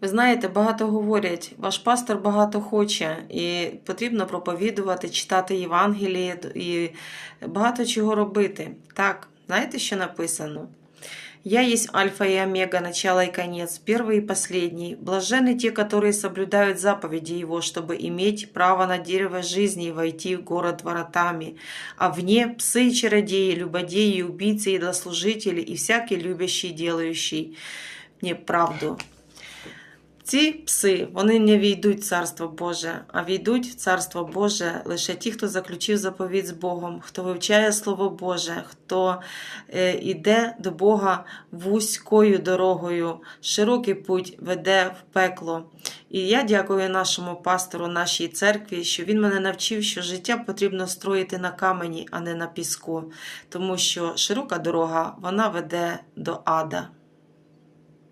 Ви знаєте, багато говорять, ваш пастор багато хоче, і потрібно проповідувати, читати Євангеліє і багато чого робити. Так, знаєте, що написано? Я есть Альфа и Омега, начало и конец, первый и последний. Блаженны те, которые соблюдают заповеди Его, чтобы иметь право на дерево жизни и войти в город воротами. А вне псы и чародеи, любодеи, убийцы, идолослужители и всякий любящий, делающий неправду. Ці пси вони не війдуть в Царство Боже, а війдуть в Царство Боже лише ті, хто заключив заповідь з Богом, хто вивчає Слово Боже, хто е, іде до Бога вузькою дорогою, широкий путь веде в пекло. І я дякую нашому пастору, нашій церкві, що він мене навчив, що життя потрібно строїти на камені, а не на піску, тому що широка дорога вона веде до ада.